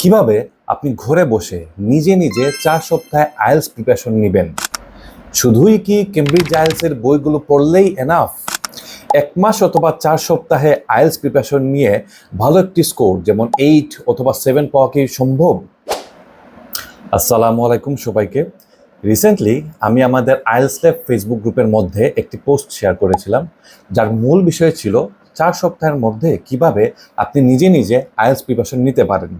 কীভাবে আপনি ঘরে বসে নিজে নিজে চার সপ্তাহে আইএলস প্রিপারেশন নেবেন? শুধুই কি কেমব্রিজ আইএলসের বইগুলো পড়লেই এনাফ এক মাস অথবা চার সপ্তাহে আইএলস প্রিপারেশন নিয়ে ভালো একটি স্কোর, যেমন এইট অথবা সেভেন পাওয়া কি সম্ভব? আসসালামু আলাইকুম সবাইকে। রিসেন্টলি আমি আমাদের আইএলস ল্যাব ফেসবুক গ্রুপের মধ্যে একটি পোস্ট শেয়ার করেছিলাম, যার মূল বিষয় ছিল চার সপ্তাহের মধ্যে কীভাবে আপনি নিজে নিজে আইএলস প্রিপারেশন নিতে পারেন।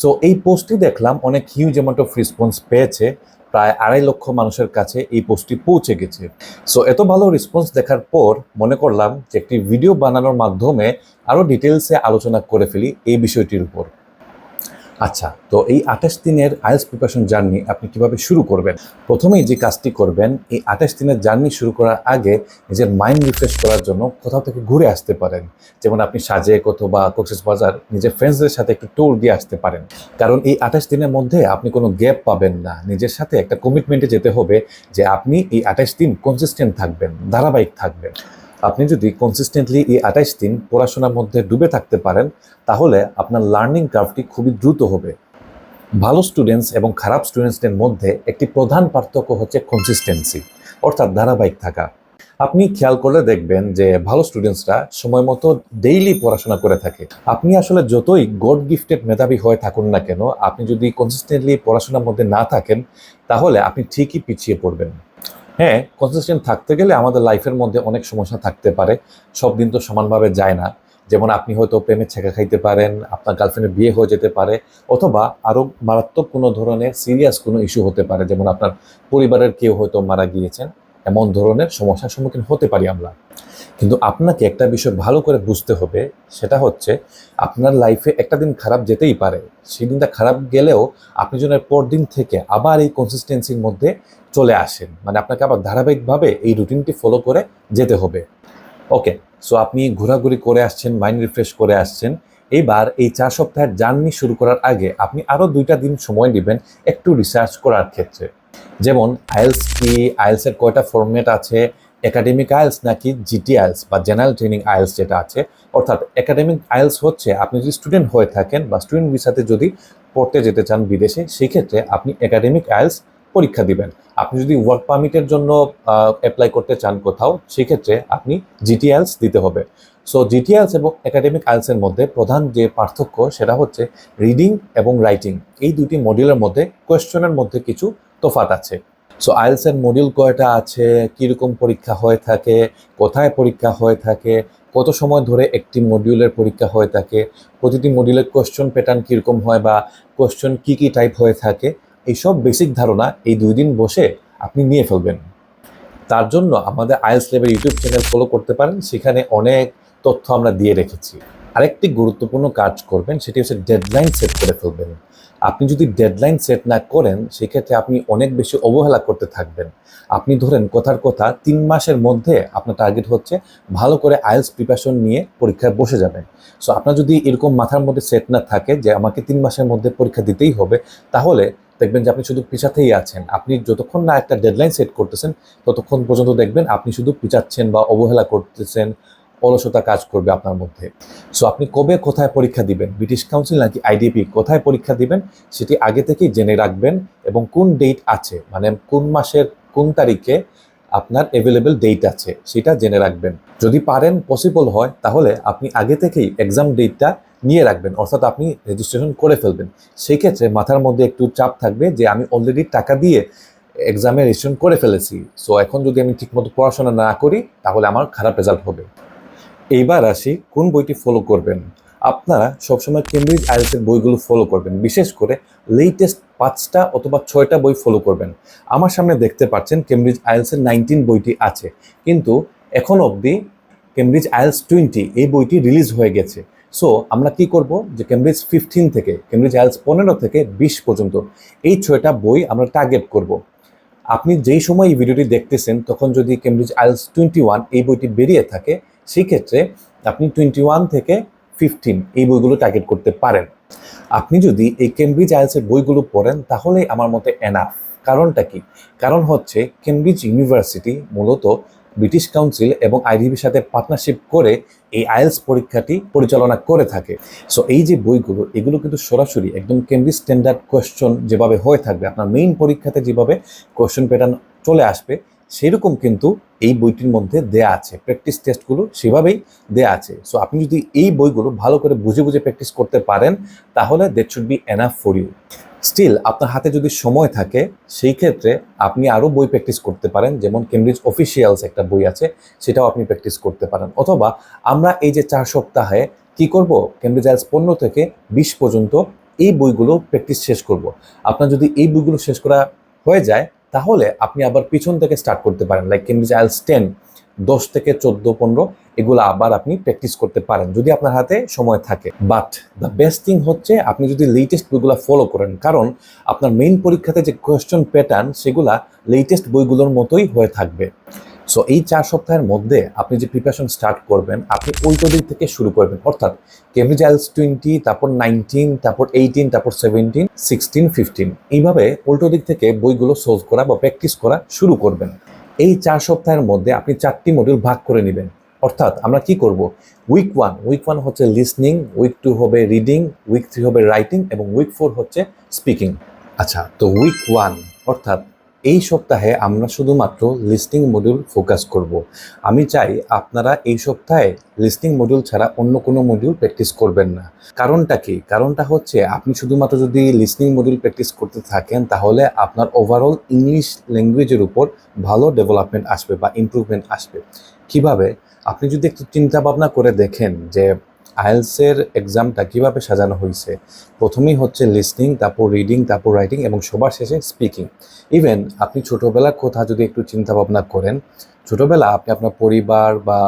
সো এই পোস্টটি দেখলাম, অনেক হিউজ অ্যামাউন্ট অফ রেসপন্স পেয়েছে। প্রায় আড়াই লক্ষ মানুষের কাছে এই পোস্টটি পৌঁছে গেছে। সো এত ভালো রেসপন্স দেখার পর মনে করলাম যে একটি ভিডিও বানানোর মাধ্যমে আরও ডিটেলসে আলোচনা করে ফেলি এই বিষয়টির উপর। আচ্ছা তো এই আঠাশ দিনের আইএলস প্রিপারেশন জার্নি আপনি কীভাবে শুরু করবেন? প্রথমেই যে কাজটি করবেন, এই আঠাশ দিনের জার্নি শুরু করার আগে নিজের মাইন্ড রিফ্রেশ করার জন্য কোথাও থেকে ঘুরে আসতে পারেন। যেমন আপনি সাজে অথবা কক্সেস বাজার নিজের ফ্রেন্ডসদের সাথে একটু ট্যুর দিয়ে আসতে পারেন। কারণ এই আঠাশ দিনের মধ্যে আপনি কোনো গ্যাপ পাবেন না। নিজের সাথে একটা কমিটমেন্টে যেতে হবে যে আপনি এই আঠাশ দিন কনসিস্টেন্ট থাকবেন, ধারাবাহিক থাকবেন। আপনি যদি কনসিস্টেন্টলি এই আঠাইশ দিন পড়াশোনার মধ্যে ডুবে থাকতে পারেন, তাহলে আপনার লার্নিং কার্ভটি খুবই দ্রুত হবে। ভালো স্টুডেন্টস এবং খারাপ স্টুডেন্টসদের মধ্যে একটি প্রধান পার্থক্য হচ্ছে কনসিস্টেন্সি অর্থাৎ ধারাবাহিক থাকা। আপনি খেয়াল করলে দেখবেন যে ভালো স্টুডেন্টসরা সময় মতো ডেইলি পড়াশোনা করে থাকে। আপনি আসলে যতই গড গিফটেড মেধাবী হয়ে থাকুন না কেন, আপনি যদি কনসিস্টেন্টলি পড়াশোনার মধ্যে না থাকেন, তাহলে আপনি ঠিকই পিছিয়ে পড়বেন। হ্যাঁ কনসিস্টেন্ট থাকতে গেলে আমাদের লাইফের মধ্যে অনেক সমস্যা থাকতে পারে। সব দিন তো সমানভাবে যায় না। যেমন আপনি হয়তো প্রেমের ছেঁকা খাইতে পারেন, আপনার গার্লফ্রেন্ডের বিয়ে হয়ে যেতে পারে, অথবা আরও মারাত্মক কোনো ধরনের সিরিয়াস কোনো ইস্যু হতে পারে। যেমন আপনার পরিবারের কেউ হয়তো মারা গিয়েছেন। এমন ধরনের সমস্যার সম্মুখীন হতে পারি আমরা। কিন্তু আপনাকে একটা বিষয় ভালো করে বুঝতে হবে, সেটা হচ্ছে আপনার লাইফে একটা দিন খারাপ যেতেই পারে। সেই দিনটা খারাপ গেলেও আপনি যেন এর পর দিন থেকে আবার এই কনসিস্টেন্সির মধ্যে চলে আসেন। মানে আপনাকে আবার ধারাবাহিকভাবে এই রুটিনটি ফলো করে যেতে হবে। ওকে সো আপনি ঘোরাঘুরি করে আসছেন মাইন্ড রিফ্রেশ করে আসছেন। এইবার এই চার সপ্তাহের জার্নি শুরু করার আগে আপনি আরও দুইটা দিন সময় নেবেন একটু রিসার্চ করার ক্ষেত্রে। যেমন আইএলস কি আইএলসের কয়টা ফরম্যাট আছে? একাডেমিক আইএলস নাকি জিটি আইএলস বা জেনারেল ট্রেনিং আইএলস যেটা আছে? অর্থাৎ একাডেমিক আইএলস হচ্ছে আপনি যদি স্টুডেন্ট হয়ে থাকেন বা স্টুডেন্ট ভিসাতে যদি পড়তে যেতে চান বিদেশে সেই ক্ষেত্রে আপনি একাডেমিক আইএলস পরীক্ষা দিবেন। আপনি যদি ওয়ার্ক পারমিটের জন্য অ্যাপ্লাই করতে চান কোথাও, সেক্ষেত্রে আপনি জিটিএলস দিতে হবে। সো জিটিএলস এবং একাডেমিক আইলসের মধ্যে প্রধান যে পার্থক্য সেটা হচ্ছে রিডিং এবং রাইটিং এই দুটি মডিউলের মধ্যে কোয়েশ্চনের মধ্যে কিছু তফাত আছে। সো আইলসের মডিউল কয়টা আছে? কীরকম পরীক্ষা হয়ে থাকে? কোথায় পরীক্ষা হয়ে থাকে? কত সময় ধরে একটি মডিউলের পরীক্ষা হয়ে থাকে? প্রতিটি মডিউলের কোয়েশ্চন প্যাটার্ন কীরকম হয় বা কোয়েশ্চন কী কী টাইপ হয়ে থাকে? এইসব বেসিক ধারণা এই দুই দিন বসে আপনি নিয়ে ফেলবেন। তার জন্য আমাদের IELTS level YouTube channel follow করতে পারেন। সেখানে অনেক তথ্য আমরা দিয়ে রেখেছি। আরেকটি গুরুত্বপূর্ণ কাজ করবেন, সেটি হচ্ছে ডেডলাইন সেট করে ফেলবেন। আপনি যদি ডেডলাইন সেট না করেন, সেক্ষেত্রে আপনি অনেক বেশি অবহেলা করতে থাকবেন। আপনি ধরেন কথার কথা তিন মাসের মধ্যে আপনার টার্গেট হচ্ছে ভালো করে আইএলস প্রিপারেশন নিয়ে পরীক্ষায় বসে যাবেন। সো আপনার যদি এরকম মাথার মধ্যে সেট না থাকে যে আমাকে তিন মাসের মধ্যে পরীক্ষা দিতেই হবে, তাহলে দেখবেন যে আপনি শুধু পিছাতেই আছেন। আপনি যতক্ষণ না একটা ডেডলাইন সেট করতেছেন, ততক্ষণ পর্যন্ত দেখবেন আপনি শুধু পিছাচ্ছেন বা অবহেলা করতেছেন অলসতা কাজ করবে আপনার মধ্যে। সো আপনি কবে কোথায় পরীক্ষা দিবেন? ব্রিটিশ কাউন্সিল নাকি আইডিপি কোথায় পরীক্ষা দিবেন? সেটি আগে থেকেই জেনে রাখবেন এবং কোন ডেট আছে? মানে কোন মাসের কোন তারিখে আপনার অ্যাভেলেবেল ডেট আছে? সেটা জেনে রাখবেন। যদি পারেন পসিবল হয়, তাহলে আপনি আগে থেকেই এক্সাম ডেটটা নিয়ে রাখবেন। অর্থাৎ আপনি রেজিস্ট্রেশন করে ফেলবেন। সেই ক্ষেত্রে মাথার মধ্যে একটু চাপ থাকবে যে, আমি অলরেডি টাকা দিয়ে এক্সামে রেজিস্ট্রেশন করে ফেলেছি। সো এখন যদি আমি ঠিকমতো পড়াশোনা না করি, তাহলে আমার খারাপ রেজাল্ট হবে। এইবার আসি কোন বইটি ফলো করবেন। আপনারা সবসময় কেমব্রিজ আইএলসের বইগুলো ফলো করবেন, বিশেষ করে লেটেস্ট পাঁচটা অথবা ছয়টা বই ফলো করবেন। আমার সামনে দেখতে পাচ্ছেন কেমব্রিজ আইএলসের নাইনটিন বইটি আছে, কিন্তু এখন অবধি কেমব্রিজ আইএলস টোয়েন্টি এই বইটি রিলিজ হয়ে গেছে। সো আমরা কি করব যে কেমব্রিজ ফিফটিন থেকে কেমব্রিজ আইএলস পনেরো থেকে বিশ পর্যন্ত এই ছয়টা বই আমরা টার্গেট করব। আপনি যেই সময় এই ভিডিওটি দেখতেছেন, তখন যদি কেমব্রিজ আইএলস টোয়েন্টি ওয়ান এই বইটি বেরিয়ে থাকে সেই ক্ষেত্রে আপনি টোয়েন্টি ওয়ান থেকে ফিফটিন এই বইগুলো টার্গেট করতে পারেন। আপনি যদি এই কেমব্রিজ আইএলসের বইগুলো পড়েন তাহলে আমার মতে এনাফ কারণটা কি? কারণ হচ্ছে কেমব্রিজ ইউনিভার্সিটি মূলত ব্রিটিশ কাউন্সিল এবং আইডিবির সাথে পার্টনারশিপ করে এই আইএলস পরীক্ষাটি পরিচালনা করে থাকে। সো এই যে বইগুলো, এগুলো কিন্তু সরাসরি একদম কেমব্রিজ স্ট্যান্ডার্ড কোয়েশ্চন যেভাবে হয়ে থাকবে, আপনার মেইন পরীক্ষাতে যেভাবে কোয়েশ্চন প্যাটার্ন চলে আসবে সেরকম কিন্তু এই বইটির মধ্যে দেয়া আছে। প্র্যাকটিস টেস্টগুলো সেভাবেই দেয়া আছে। সো আপনি যদি এই বইগুলো ভালো করে বুঝে বুঝে প্র্যাকটিস করতে পারেন, তাহলে that should be enough for you still আপনার হাতে যদি সময় থাকে, সেই ক্ষেত্রে আপনি আরও বই প্র্যাকটিস করতে পারেন। যেমন কেমব্রিজ অফিসিয়ালস একটা বই আছে, সেটাও আপনি প্র্যাকটিস করতে পারেন। অথবা আমরা এই যে চার সপ্তাহে কি করব? কেমব্রিজ আইলস পনেরো থেকে বিশ পর্যন্ত এই বইগুলো প্র্যাকটিস শেষ করব। আপনার যদি এই বইগুলো শেষ করা হয়ে যায় তাহলে আপনি আবার পিছন থেকে স্টার্ট করতে পারেন লাইক কেমব্রিজ আইলস টেন দশ থেকে চোদ্দ, পনেরো, এগুলো আবার আপনি প্র্যাকটিস করতে পারেন, যদি আপনার হাতে সময় থাকে। বাট দ্য বেস্ট থিং হচ্ছে আপনি যদি লেটেস্ট বইগুলো ফলো করেন, কারণ আপনার মেইন পরীক্ষাতে যে কোয়েশ্চন প্যাটার্ন সেগুলা লেটেস্ট বইগুলোর মতোই হয়ে থাকবে। সো এই চার সপ্তাহের মধ্যে আপনি যে প্রিপারেশন স্টার্ট করবেন, আপনি উল্টো দিক থেকে শুরু করবেন। অর্থাৎ কেমব্রিজ আইলস টোয়েন্টি তারপর নাইনটিন তারপর এইটিন তারপর সেভেন্টিন সিক্সটিন ফিফটিন এইভাবে উল্টো দিক থেকে বইগুলো সোজ করা বা প্র্যাকটিস করা শুরু করবেন। এই চার সপ্তাহের মধ্যে আপনি চারটি মডিউল ভাগ করে নেবেন। অর্থাৎ আমরা কি করব? উইক ওয়ান উইক ওয়ান হচ্ছে লিসনিং উইক টু হবে রিডিং উইক থ্রি হবে রাইটিং এবং উইক ফোর হচ্ছে স্পিকিং আচ্ছা তো উইক ওয়ান অর্থাৎ এই সপ্তাহে আমরা শুধুমাত্র লিস্টিং মডিউল ফোকাস করব। আমি চাই আপনারা এই সপ্তাহে লিস্টিং মডিউল ছাড়া অন্য কোনো মডিউল প্র্যাকটিস করবেন না। কারণটা কি? কারণটা হচ্ছে আপনি শুধুমাত্র যদি লিস্টিং মডিউল প্র্যাকটিস করতে থাকেন, তাহলে আপনার ওভারঅল ইংলিশ ল্যাঙ্গুয়েজের উপর ভালো ডেভেলপমেন্ট আসবে বা ইমপ্রুভমেন্ট আসবে। কীভাবে? আপনি যদি একটু চিন্তা ভাবনা করে দেখেন যে আইএলসের এক্সামটা কীভাবে সাজানো হয়েছে প্রথমেই হচ্ছে লিসনিং তারপর রিডিং তারপর রাইটিং এবং সবার শেষে স্পিকিং ইভেন আপনি ছোটোবেলার কথা যদি একটু চিন্তা ভাবনা করেন, ছোটোবেলা আপনি আপনার পরিবার বা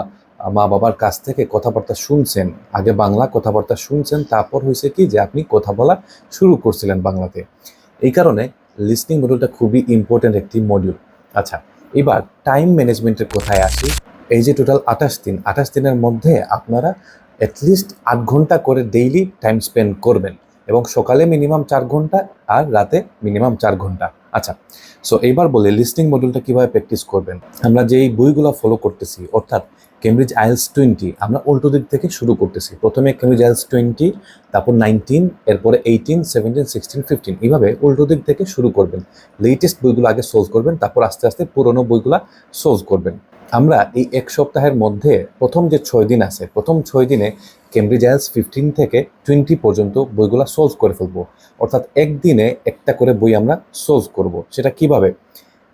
মা বাবার কাছ থেকে কথাবার্তা শুনছেন, আগে বাংলা কথাবার্তা শুনছেন, তারপর হয়েছে কি যে আপনি কথা বলা শুরু করছিলেন বাংলাতে। এই কারণে লিসনিং মডিউলটা খুবই ইম্পর্ট্যান্ট একটি মডিউল আচ্ছা এবার টাইম ম্যানেজমেন্টের কোথায় আসি? এই যে টোটাল আঠাশ দিন, আঠাশ দিনের মধ্যে আপনারা অ্যাটলিস্ট আট ঘণ্টা করে ডেইলি টাইম স্পেন্ড করবেন এবং সকালে মিনিমাম চার ঘণ্টা আর রাতে মিনিমাম চার ঘণ্টা। আচ্ছা সো এইবার বলি লিস্টিং মডিউলটা কীভাবে প্র্যাকটিস করবেন? আমরা যেই বইগুলো ফলো করতেছি, অর্থাৎ কেমব্রিজ আইএলস টোয়েন্টি আমরা উল্টো দিক থেকে শুরু করতেছি। প্রথমে কেমব্রিজ আইলস টোয়েন্টি তারপর নাইনটিন এরপরে এইটিন সেভেন্টিন সিক্সটিন ফিফটিন এইভাবে উল্টো দিক থেকে শুরু করবেন। লেটেস্ট বইগুলো আগে সোলভ করবেন, তারপর আস্তে আস্তে পুরোনো বইগুলো সোলভ করবেন। আমরা এই এক সপ্তাহের মধ্যে প্রথম যে ছয় দিন আছে, প্রথম ছয় দিনে কেমব্রিজ আইএলস ফিফটিন থেকে টোয়েন্টি পর্যন্ত বইগুলো সোলভ করে ফেলব। অর্থাৎ একদিনে একটা করে বই আমরা সোলভ করব। সেটা কীভাবে?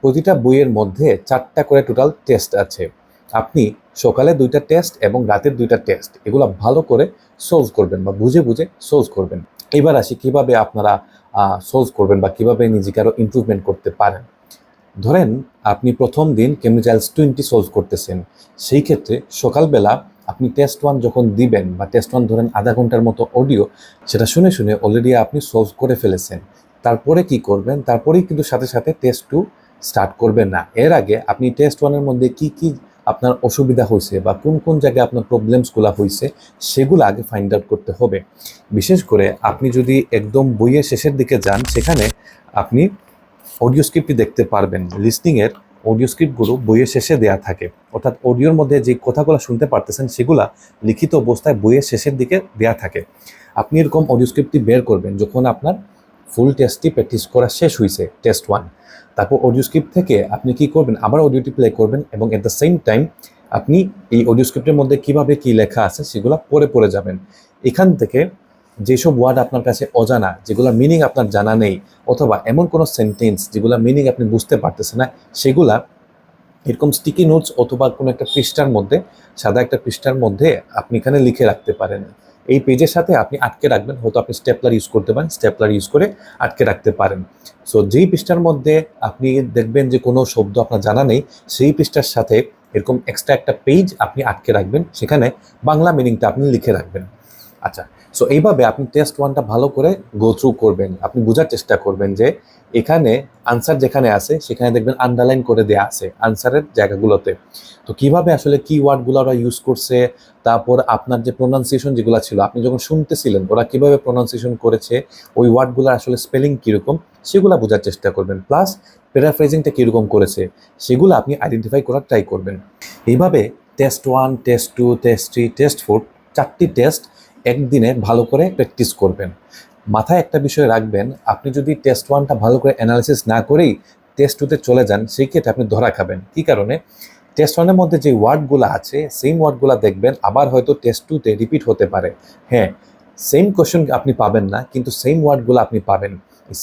প্রতিটা বইয়ের মধ্যে চারটা করে টোটাল টেস্ট আছে। আপনি সকালে দুইটা টেস্ট এবং রাতের দুইটা টেস্ট এগুলো ভালো করে সোলভ করবেন বা বুঝে বুঝে সোলভ করবেন। এবার আসি কীভাবে আপনারা সোলভ করবেন বা কীভাবে নিজেকে আরও ইমপ্রুভমেন্ট করতে পারেন। ধরেন আপনি প্রথম দিন কেমিক্যালস টোয়েন্টি সলভ করতেছেন, সেই ক্ষেত্রে সকালবেলা আপনি টেস্ট ওয়ান যখন দিবেন বা টেস্ট ওয়ান ধরেন আধা ঘণ্টার মতো অডিও সেটা শুনে শুনে অলরেডি আপনি সলভ করে ফেলেছেন। তারপরে কি করবেন? তারপরেই কিন্তু সাথে সাথে টেস্ট টু স্টার্ট করবেন না। এর আগে আপনি টেস্ট ওয়ানের মধ্যে কি কি আপনার অসুবিধা হয়েছে বা কোন কোন জায়গায় আপনার প্রবলেমসগুলো হয়েছে, সেগুলো আগে ফাইন্ড আউট করতে হবে। বিশেষ করে আপনি যদি একদম বইয়ের শেষের দিকে যান, সেখানে আপনি অডিও স্ক্রিপ্টটি দেখতে পারবেন। লিসনিংয়ের অডিও স্ক্রিপ্টগুলো বইয়ের শেষে দেয়া থাকে। অর্থাৎ অডিওর মধ্যে যে কথাগুলো শুনতে পারতেছেন সেগুলা লিখিত অবস্থায় বইয়ের শেষের দিকে দেয়া থাকে। আপনি এরকম অডিও স্ক্রিপ্টটি বের করবেন যখন আপনার ফুল টেস্টটি প্র্যাকটিস করা শেষ হয়েছে টেস্ট ওয়ান তারপর অডিও স্ক্রিপ্ট থেকে আপনি কি করবেন? আবার অডিওটি প্লে করবেন এবং এট দ্য সেম টাইম আপনি এই অডিও স্ক্রিপ্টের মধ্যে কীভাবে কি লেখা আছে সেগুলো পড়ে পড়ে যাবেন। এখান থেকে যেসব ওয়ার্ড আপনার কাছে অজানা যেগুলো মিনিং আপনার জানা নেই, অথবা এমন কোনো সেন্টেন্স যেগুলো মিনিং আপনি বুঝতে পারতেছেন না, সেগুলা এরকম স্টিকি নোটস অথবা কোনো একটা পৃষ্ঠার মধ্যে, সাদা একটা পৃষ্ঠার মধ্যে আপনি এখানে লিখে রাখতে পারেন। এই পেজের সাথে আপনি আটকে রাখবেন, হয়তো আপনি স্টেপলার ইউজ করতে পারেন স্টেপলার ইউজ করে আটকে রাখতে পারেন। সো যেই পৃষ্ঠার মধ্যে আপনি দেখবেন যে কোনো শব্দ আপনার জানা নেই, সেই পৃষ্ঠার সাথে এরকম এক্সট্রা একটা পেজ আপনি আটকে রাখবেন, সেখানে বাংলা মিনিংটা আপনি লিখে রাখবেন। আচ্ছা সো এইভাবে আপনি টেস্ট ওয়ানটা ভালো করে গো থ্রু করবেন। আপনি বোঝার চেষ্টা করবেন যে এখানে আনসার যেখানে আছে, সেখানে দেখবেন আন্ডারলাইন করে দেয়া আছে আনসারের জায়গাগুলোতে। তো কীভাবে আসলে কি ওয়ার্ডগুলো ওরা ইউজ করছে, তারপর আপনার যে প্রোনাউন্সিয়েশন যেগুলো ছিল, আপনি যখন শুনতেছিলেন ওরা কীভাবে প্রোনাউন্সিয়েশন করেছে, ওই ওয়ার্ডগুলোর আসলে স্পেলিং কীরকম, সেগুলো বোঝার চেষ্টা করবেন। প্লাস প্যারাফ্রেজিংটা কীরকম করেছে, সেগুলো আপনি আইডেন্টিফাই করার ট্রাই করবেন। এইভাবে test one test two test three test four চারটি টেস্ট একদিনে ভালো করে প্র্যাকটিস করবেন। মাথায় একটা বিষয় রাখবেন, আপনি যদি টেস্ট ওয়ানটা ভালো করে অ্যানালিসিস না করেই টেস্ট টুতে চলে যান, সেই ক্ষেত্রে আপনি ধরা খাবেন। কী কারণে? টেস্ট ওয়ানের মধ্যে যে ওয়ার্ডগুলো আছে সেম ওয়ার্ডগুলো দেখবেন, আবার হয়তো টেস্ট টুতে রিপিট হতে পারে। হ্যাঁ সেম কোয়েশ্চেন আপনি পাবেন না, কিন্তু সেম ওয়ার্ডগুলো আপনি পাবেন।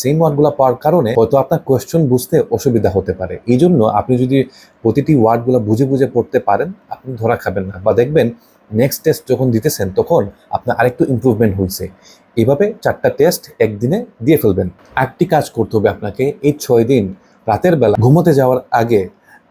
সেম ওয়ার্ডগুলো পাওয়ার কারণে হয়তো আপনার কোয়েশ্চেন বুঝতে অসুবিধা হতে পারে। এই জন্য আপনি যদি প্রতিটি ওয়ার্ডগুলো বুঝে বুঝে পড়তে পারেন, আপনি ধরা খাবেন না। বা দেখবেন নেক্সট টেস্ট যখন দিতেছেন, তখন আপনার আরেকটু ইম্প্রুভমেন্ট হয়েছে এভাবে চারটা টেস্ট একদিনে দিয়ে ফেলবেন। একটি কাজ করতে হবে আপনাকে এই ছয় দিন। রাতের বেলা ঘুমোতে যাওয়ার আগে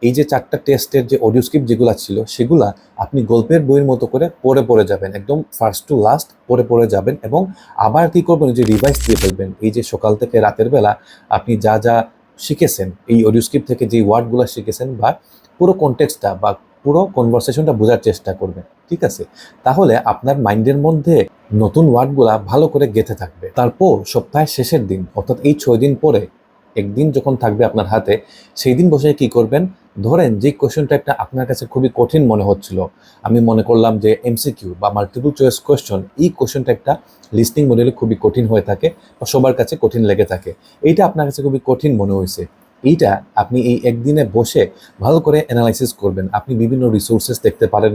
এই যে চারটা টেস্টের যে অডিও স্ক্রিপ্ট যেগুলো ছিল, সেগুলা আপনি গল্পের বইয়ের মতো করে পড়ে পড়ে যাবেন। একদম ফার্স্ট টু লাস্ট পড়ে পড়ে যাবেন এবং আবার কি করবেন যে রিভাইস দিয়ে ফেলবেন। এই যে সকাল থেকে রাতের বেলা আপনি যা যা শিখেছেন, এই অডিও স্ক্রিপ্ট থেকে যে ওয়ার্ডগুলো শিখেছেন বা পুরো কন্টেক্সটা বা পুরো কনভারসেশনটা বোঝার চেষ্টা করবেন ঠিক আছে? তাহলে আপনার মাইন্ডের মধ্যে নতুন ওয়ার্ডগুলা ভালো করে গেঁথে থাকবে। তারপর সপ্তাহের শেষের দিন, অর্থাৎ এই ছয় দিন পরে একদিন যখন থাকবে আপনার হাতে, সেই দিন বসে কি করবেন? ধরেন যে কোয়েশ্চেন টাইপটা আপনার কাছে খুবই কঠিন মনে হচ্ছিল, আমি মনে করলাম যে এমসিকিউ বা মাল্টিপল চয়েস কোয়েশ্চন এই কোয়েশ্চেন টাইপটা লিস্টিং মডেলে খুবই কঠিন হয়ে থাকে বা সবার কাছে কঠিন লেগে থাকে। এইটা আপনার কাছে খুবই কঠিন মনে হয়েছে। এইটা আপনি এই একদিনে বসে ভালো করে অ্যানালাইসিস করবেন। আপনি বিভিন্ন রিসোর্সেস দেখতে পারেন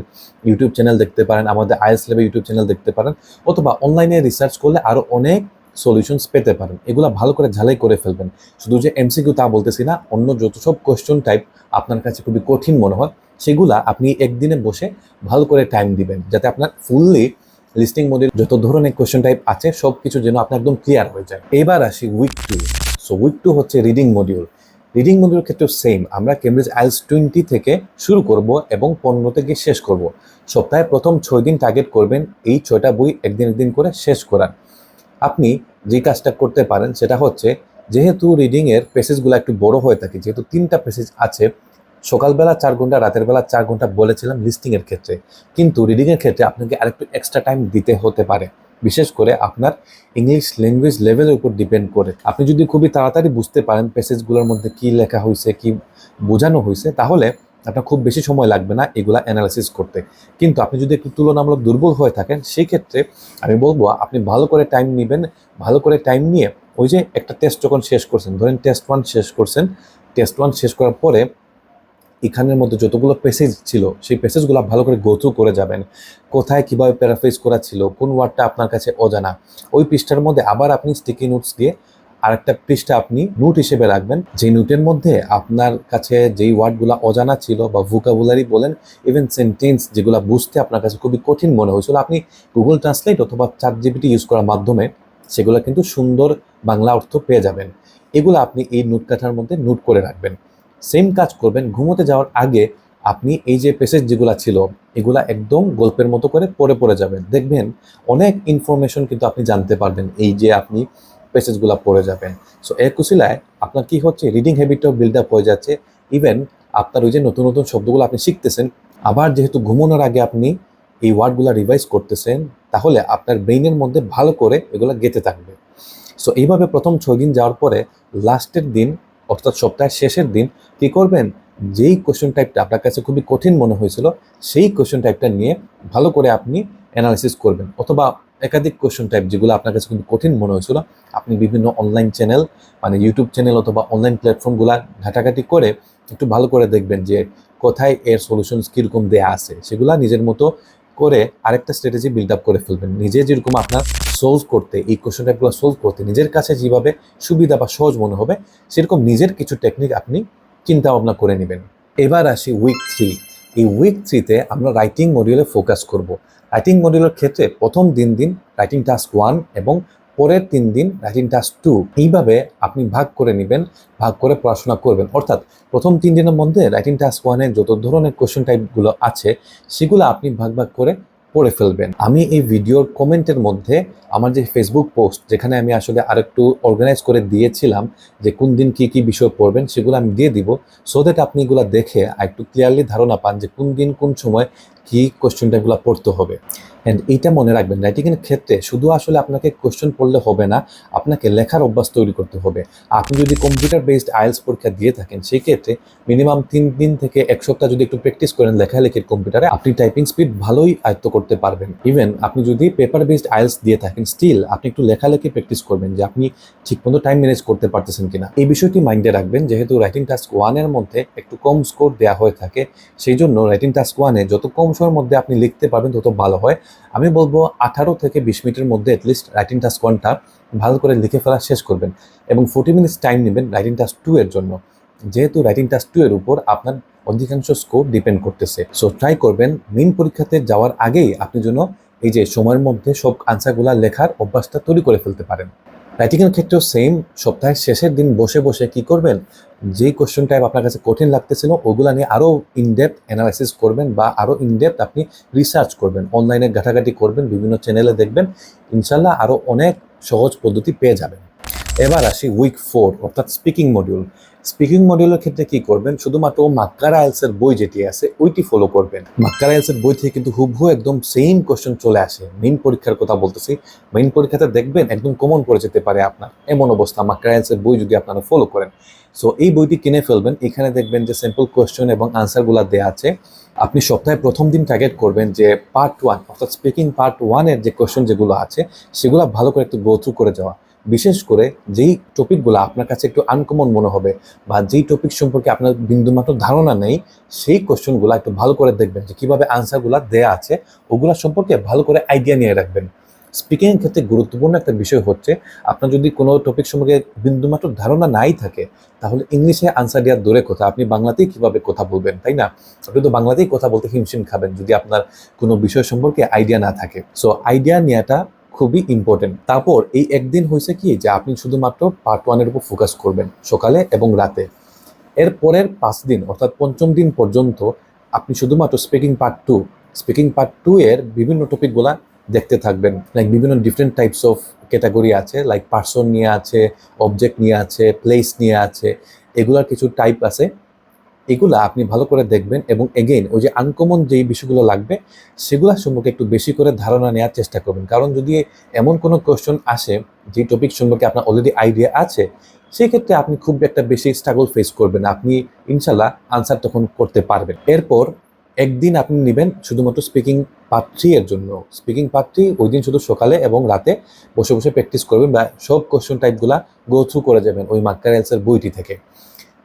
ইউটিউব চ্যানেল দেখতে পারেন, আমাদের আইএস ল্যাবে ইউটিউব চ্যানেল দেখতে পারেন, অথবা অনলাইনে রিসার্চ করলে আরও অনেক সলিউশনস পেতে পারেন। এগুলো ভালো করে ঝালাই করে ফেলবেন। শুধু যে এমসিকিউ তা বলতেছি না, অন্য যত সব কোয়েশ্চন টাইপ আপনার কাছে খুবই কঠিন মনে হয়, সেগুলা আপনি একদিনে বসে ভালো করে টাইম দিবেন, যাতে আপনার ফুললি লিস্টিং মডেল যত ধরনের কোয়েশ্চেন টাইপ আছে সব কিছু যেন আপনার একদম ক্লিয়ার হয়ে যায়। এবার আসি week two so week two হচ্ছে রিডিং মডিউল রিডিং মডিউল ক্ষেত্রেও সেম আমরা কেমব্রিজ আইলস টোয়েন্টি থেকে শুরু করব এবং পনেরো থেকে শেষ করব। সপ্তাহে প্রথম ছয় দিন টার্গেট করবেন এই ছয়টা বই একদিন একদিন করে শেষ করার। আপনি যে কাজটা করতে পারেন সেটা হচ্ছে, যেহেতু রিডিংয়ের পেসেজগুলো একটু বড় হয়ে থাকে, যেহেতু তিনটা পেসেজ আছে, সকালবেলা চার ঘণ্টা, রাতের বেলা চার ঘণ্টা বলেছিলাম লিস্টিংয়ের ক্ষেত্রে। কিন্তু রিডিংয়ের ক্ষেত্রে আপনাকে আরেকটু এক্সট্রা টাইম দিতে হতে পারে। বিশেষ করে আপনার ইংলিশ ল্যাঙ্গুয়েজ লেভেলের উপর ডিপেন্ড করে। আপনি যদি খুবই তাড়াতাড়ি বুঝতে পারেন প্যাসেজগুলোর মধ্যে কি লেখা হয়েছে কি বোঝানো হয়েছে তাহলে আপনার খুব বেশি সময় লাগবে না এগুলা অ্যানালাইসিস করতে। কিন্তু আপনি যদি একটু তুলনামূলক দুর্বল হয়ে থাকেন সেই ক্ষেত্রে আমি বলব আপনি ভালো করে টাইম নেবেন, ভালো করে টাইম নিয়ে ওই যে একটা টেস্ট যখন শেষ করছেন, ধরেন টেস্ট ওয়ান শেষ করছেন টেস্ট ওয়ান শেষ করার পরে এখানের মধ্যে যতগুলো পেসেজ ছিল, সেই পেসেজগুলো ভালো করে গো থ্রু করে যাবেন। কোথায় কীভাবে প্যারাফ্রেজ করা ছিল, কোন ওয়ার্ডটা আপনার কাছে অজানা। ওই পৃষ্ঠার মধ্যে আবার আপনি স্টিকি নোটস দিয়ে আরেকটা পৃষ্ঠা আপনি নোট হিসেবে রাখবেন। যে নোটের মধ্যে আপনার কাছে যেই ওয়ার্ডগুলো অজানা ছিল বা ভোকাবুলারি বলেন ইভেন সেন্টেন্স যেগুলো বুঝতে আপনার কাছে খুবই কঠিন মনে হয়েছিল, আপনি গুগল ট্রান্সলেট অথবা চার জিবিটি ইউজ করার মাধ্যমে সেগুলো কিন্তু সুন্দর বাংলা অর্থ পেয়ে যাবেন। এগুলো আপনি এই নোট কাঠার মধ্যে নোট করে রাখবেন। সেম কাজ করবেন, ঘুমোতে যাওয়ার আগে আপনি এই যে পেসেজ যেগুলো ছিল, এগুলা একদম গল্পের মতো করে পড়ে পড়ে যাবেন। দেখবেন অনেক ইনফরমেশন কিন্তু আপনি জানতে পারবেন এই যে আপনি পেসেজগুলো পড়ে যাবেন। সো এর কুশিলায় আপনার কি হচ্ছে রিডিং হ্যাবিটটাও বিল্ড আপ হয়ে যাচ্ছে। ইভেন আপনার ওই যে নতুন নতুন শব্দগুলো আপনি শিখতেছেন, আবার যেহেতু ঘুমানোর আগে আপনি এই ওয়ার্ডগুলো রিভাইজ করতেছেন, তাহলে আপনার ব্রেইনের মধ্যে ভালো করে এগুলো গেতে থাকবে। সো এইভাবে প্রথম ছয় দিন যাওয়ার পরে লাস্টের দিন অর্থাৎ সপ্তাহের শেষের দিন কি করবেন? যেই কোশ্চেন টাইপটা আপনার কাছে খুবই কঠিন মনে হয়েছিল, সেই কোশ্চেন টাইপটা নিয়ে ভালো করে আপনি অ্যানালিসিস করবেন। অথবা একাধিক কোশ্চেন টাইপ যেগুলো আপনার কাছে খুবই কঠিন মনে হয়েছিল, আপনি বিভিন্ন অনলাইন চ্যানেল মানে ইউটিউব চ্যানেল অথবা অনলাইন প্ল্যাটফর্মগুলো ঘাটাঘাটি করে একটু ভালো করে দেখবেন যে কোথায় এর সলিউশনস কীরকম দেয়া আছে। সেগুলা নিজের মতো করে আরেকটা স্ট্র্যাটেজি বিল্ড আপ করে ফেলবেন। নিজে যেরকম আপনার সলভ করতে, এই কোশ্চেন টাইপগুলো সলভ করতে নিজের কাছে যেভাবে সুবিধা বা সহজ মনে হবে, সেরকম নিজের কিছু টেকনিক আপনি চিন্তা ভাবনা করে নেবেন। এবার আসি উইক থ্রি এই উইক থ্রিতে আমরা রাইটিং মডিউলে ফোকাস করব। রাইটিং মডিউলের ক্ষেত্রে প্রথম দিন দিন রাইটিং টাস্ক ওয়ান এবং পরের তিন দিন রাইটিং টাস্ক টু এইভাবে আপনি ভাগ করে নেবেন, ভাগ করে পড়াশোনা করবেন। অর্থাৎ প্রথম তিন দিনের মধ্যে রাইটিং টাস্ক ওয়ানে যত ধরনের কোশ্চেন টাইপগুলো আছে, সেগুলো আপনি ভাগ ভাগ করে পড়ে ফেলবেন। আমি এই ভিডিওর কমেন্টের মধ্যে আমার যে ফেসবুক পোস্ট যেখানে আমি আসলে আরেকটু অর্গানাইজ করে দিয়েছিলাম যে কোন দিন কি কি বিষয় পড়বেন, সেগুলো আমি দিয়ে দিব। সো দ্যাট আপনি এগুলো দেখে একটু ক্লিয়ারলি ধারণা পান যে কোন দিন কোন সময় কি কোশ্চেন টাইপগুলো পড়তে হবে? অ্যান্ড এইটা মনে রাখবেন রাইটিংয়ের ক্ষেত্রে শুধু আসলে আপনাকে কোশ্চেন পড়লে হবে না, আপনাকে লেখার অভ্যাস তৈরি করতে হবে। আপনি যদি কম্পিউটার বেসড আইএলস পরীক্ষা দিয়ে থাকেন, সেই ক্ষেত্রে মিনিমাম তিন দিন থেকে এক সপ্তাহ যদি একটু প্র্যাকটিস করেন লেখালেখির কম্পিউটারে আপনি টাইপিং স্পিড ভালোই আয়ত্ত করতে পারবেন। ইভেন আপনি যদি পেপার বেসড আইএলস দিয়ে থাকেন স্টিল আপনি একটু লেখালেখি প্র্যাকটিস করবেন যে আপনি ঠিকমতো টাইম ম্যানেজ করতে পারতেছেন কিনা। এই বিষয়টি মাইন্ডে রাখবেন, যেহেতু রাইটিং টাস্ক ওয়ানের মধ্যে একটু কম স্কোর দেওয়া হয়ে থাকে, সেই জন্য রাইটিং টাস্ক ওয়ানে যত কম সময়ের মধ্যে আপনি লিখতে পারবেন তত ভালো হয়। আমি বলব আঠারো থেকে বিশ মিনিটের মধ্যে অ্যাটলিস্ট রাইটিং টাস্ক ওয়ানটা ভালো করে লিখে ফেলা শেষ করবেন এবং ফোর্টি মিনিটস টাইম নেবেন রাইটিং টাস্ক টু এর জন্য। যেহেতু রাইটিং টাস্ক টু এর উপর আপনার অধিকাংশ স্কোর ডিপেন্ড করতেছে। সো ট্রাই করবেন মেন পরীক্ষাতে যাওয়ার আগেই আপনি যেন এই যে সময়ের মধ্যে সব আনসারগুলা লেখার অভ্যাসটা তৈরি করে ফেলতে পারেন। রাইটিংয়ের ক্ষেত্রেও সেম সপ্তাহের শেষের দিন বসে বসে কি করবেন? যেই কোশ্চেন টাইপ আপনার কাছে কঠিন লাগতেছিল, ওগুলো নিয়ে আরও ইনডেপথ অ্যানালাইসিস করবেন বা আরও ইনডেপথ আপনি রিসার্চ করবেন। অনলাইনে ঘাটাঘাটি করবেন, বিভিন্ন চ্যানেলে দেখবেন, ইনশাল্লাহ আরও অনেক সহজ পদ্ধতি পেয়ে যাবেন। এবার আসি উইক ফোর অর্থাৎ স্পিকিং মডিউল স্পিকিং মডিউলের ক্ষেত্রে কি করবেন? শুধুমাত্র মাক্কার আইলসের বই যেটি আছে, ওইটি ফলো করবেন। মাক্কার আইলসের বই থেকে কিন্তু হুবহু একদম সেম কোশ্চেন চলে আসে। মেইন পরীক্ষার কথা বলতেছি। মেইন পরীক্ষাতে দেখবেন একদম কমন পড়ে যেতে পারে আপনার। এমন অবস্থা মাক্কার আইলসের বই যদি আপনারা ফলো করেন। সো এই বইটি কিনে ফেলবেন। এখানে দেখবেন যে সিম্পল কোশ্চেন এবং আনসারগুলো দেওয়া আছে। আপনি সপ্তাহে প্রথম দিন টার্গেট করবেন যে পার্ট ওয়ান অর্থাৎ স্পিকিং পার্ট ওয়ানের যে কোশ্চেন যেগুলো আছে, সেগুলো ভালো করে একটু গো থ্রু করে যাওয়া। বিশেষ করে যেই টপিকগুলো আপনার কাছে একটু আনকমন মনে হবে বা যেই টপিক সম্পর্কে আপনার বিন্দুমাত্র ধারণা নেই, সেই কোশ্চেনগুলো একটু ভালো করে দেখবেন যে কীভাবে আনসারগুলো দেয়া আছে, ওগুলো সম্পর্কে ভালো করে আইডিয়া নিয়ে রাখবেন। স্পিকিংয়ের ক্ষেত্রে গুরুত্বপূর্ণ একটা বিষয় হচ্ছে, আপনার যদি কোনো টপিক সম্পর্কে বিন্দুমাত্র ধারণা নাই থাকে, তাহলে ইংলিশে আনসার দেওয়ার দূরে কথা, আপনি বাংলাতেই কীভাবে কথা বলবেন, তাই না? আপনি তো বাংলাতেই কথা বলতে হিমশিম খাবেন যদি আপনার কোনো বিষয় সম্পর্কে আইডিয়া না থাকে। সো আইডিয়া নেওয়াটা খুবই ইম্পর্টেন্ট তারপর এই একদিন হয়েছে কি যে আপনি শুধুমাত্র পার্ট ওয়ানের উপর ফোকাস করবেন, সকালে এবং রাতে। এর পরের পাঁচ দিন, অর্থাৎ পঞ্চম দিন পর্যন্ত আপনি শুধুমাত্র speaking part two speaking part two এর বিভিন্ন টপিকগুলা দেখতে থাকবেন। লাইক বিভিন্ন ডিফারেন্ট টাইপস অফ ক্যাটাগরি আছে লাইক পার্সন নিয়ে আছে অবজেক্ট নিয়ে আছে প্লেস নিয়ে আছে, এগুলার কিছু টাইপ আছে এগুলা আপনি ভালো করে দেখবেন এবং এগেইন ওই যে আনকমন যেই বিষয়গুলো লাগবে, সেগুলো সম্পর্কে একটু বেশি করে ধারণা নেওয়ার চেষ্টা করবেন। কারণ যদি এমন কোনো কোশ্চেন আসে, যে টপিক সম্পর্কে আপনার অলরেডি আইডিয়া আছে সেই ক্ষেত্রে আপনি খুব একটা বেশি স্ট্রাগল ফেস করবেন। আপনি ইনশাল্লাহ আনসার তখন করতে পারবেন। এরপর একদিন আপনি নেবেন শুধুমাত্র স্পিকিং পার্ট থ্রি এর জন্য। স্পিকিং পার্ট থ্রি ওই দিন শুধু সকালে এবং রাতে বসে বসে প্র্যাকটিস করবেন বা সব কোশ্চেন টাইপগুলা গো থ্রু করে যাবেন ওই মার্কারেলসের বইটি থেকে।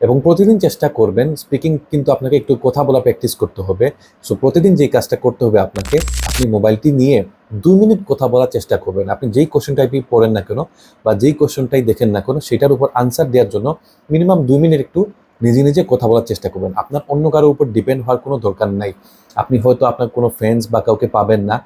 এবং প্রতিদিন চেষ্টা করবেন স্পিকিং কিন্তু আপনাকে একটু কথা বলা প্র্যাকটিস করতে হবে। সো প্রতিদিন যেই কাজটা করতে হবে আপনাকে, আপনি মোবাইলটি নিয়ে দুই মিনিট কথা বলার চেষ্টা করবেন। আপনি যেই কোশ্চেন টাইপই পড়েন না কেন বা যেই কোশ্চেনটাই দেখেন না কেন, সেটার উপর আনসার দেওয়ার জন্য মিনিমাম দুই মিনিট একটু নিজে নিজে কথা বলার চেষ্টা করবেন। আপনার অন্য কারোর উপর ডিপেন্ড হওয়ার কোনো দরকার নাই। আপনি হয়তো আপনার কোনো ফ্রেন্ডস বা কাউকে পাবেন না।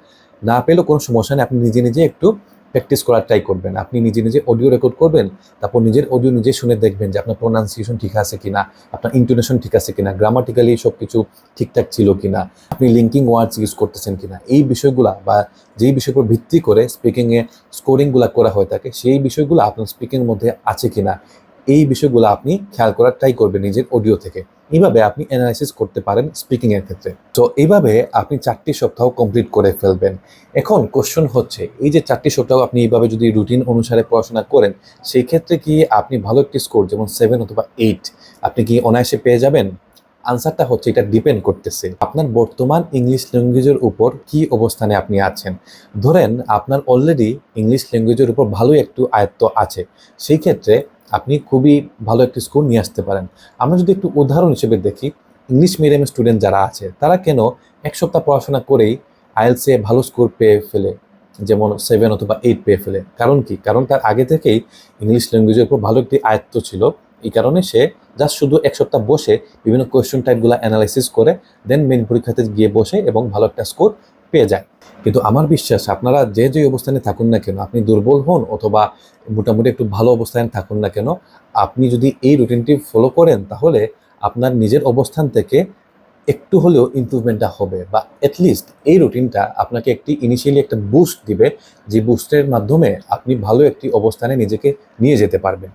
না পেলেও কোনো সমস্যা নেই। আপনি নিজে নিজে একটু প্র্যাকটিস করার ট্রাই করবেন। আপনি নিজে নিজে অডিও রেকর্ড করবেন, তারপর নিজের অডিও নিজে শুনে দেখবেন যে আপনার প্রোনাউন্সিয়েশন ঠিক আছে কিনা, আপনার ইন্টোনেশন ঠিক আছে কিনা গ্রামাটিক্যালি সব কিছু ঠিকঠাক ছিল কিনা, আপনি লিঙ্কিং ওয়ার্ডস ইউজ করতেছেন কিনা, এই বিষয়গুলা বা যেই বিষয়ের উপর ভিত্তি করে স্পিকিংয়ে স্কোরিংগুলা করা হয়ে থাকে, সেই বিষয়গুলো আপনার স্পিকিংয়ের মধ্যে আছে কিনা, এই বিষয়গুলো আপনি খেয়াল করার ট্রাই করবেন নিজের অডিও থেকে। এইভাবে আপনি অ্যানালাইসিস করতে পারেন স্পিকিং এর ক্ষেত্রে। তো এইভাবে আপনি চারটি সপ্তাহ কমপ্লিট করে ফেলবেন। এখন কোশ্চেন হচ্ছে, এই যে চারটি সপ্তাহ আপনি এইভাবে যদি রুটিন অনুসারে পড়াশোনা করেন, সেই ক্ষেত্রে কি আপনি ভালো একটি স্কোর যেমন সেভেন অথবা এইট আপনি কি অনায়াসে পেয়ে যাবেন? আনসারটা হচ্ছে, এটা ডিপেন্ড করতেছে। আপনার বর্তমান ইংলিশ ল্যাঙ্গুয়েজের উপর কি অবস্থানে আপনি আছেন? ধরেন, আপনার অলরেডি ইংলিশ ল্যাঙ্গুয়েজের উপর ভালোই একটু আয়ত্ত আছে। সেই ক্ষেত্রে আপনি খুবই ভালো একটি স্কোর নিয়ে আসতে পারেন। আমরা যদি একটু উদাহরণ হিসেবে দেখি ইংলিশ মিডিয়ামের স্টুডেন্ট যারা আছে, তারা কেন এক সপ্তাহ পড়াশোনা করেই আইএলসে ভালো স্কোর পেয়ে ফেলে? যেমন সেভেন অথবা এইট পেয়ে ফেলে। কারণ কি? কারণ তার আগে থেকেই ইংলিশ ল্যাঙ্গুয়েজের উপর ভালো একটি আয়ত্ত ছিল। এই কারণে সে জাস্ট শুধু এক সপ্তাহ বসে বিভিন্ন কোয়েশ্চেন টাইপগুলো অ্যানালাইসিস করে দেন মেন পরীক্ষাতে গিয়ে বসে এবং ভালো একটা স্কোর পেয়ে যায়। কিন্তু আমার বিশ্বাস আপনারা যে যে অবস্থানে থাকুন না কেন, আপনি দুর্বল হন অথবা মোটামুটি একটু ভালো অবস্থানে থাকুন না কেন, আপনি যদি এই রুটিনটি ফলো করেন তাহলে আপনার নিজের অবস্থান থেকে একটু হলেও ইমপ্রুভমেন্টটা হবে বা অ্যাটলিস্ট এই রুটিনটা আপনাকে একটি ইনিশিয়ালি একটা বুস্ট দিবে, যে বুস্টের মাধ্যমে আপনি ভালো একটি অবস্থানে নিজেকে নিয়ে যেতে পারবেন।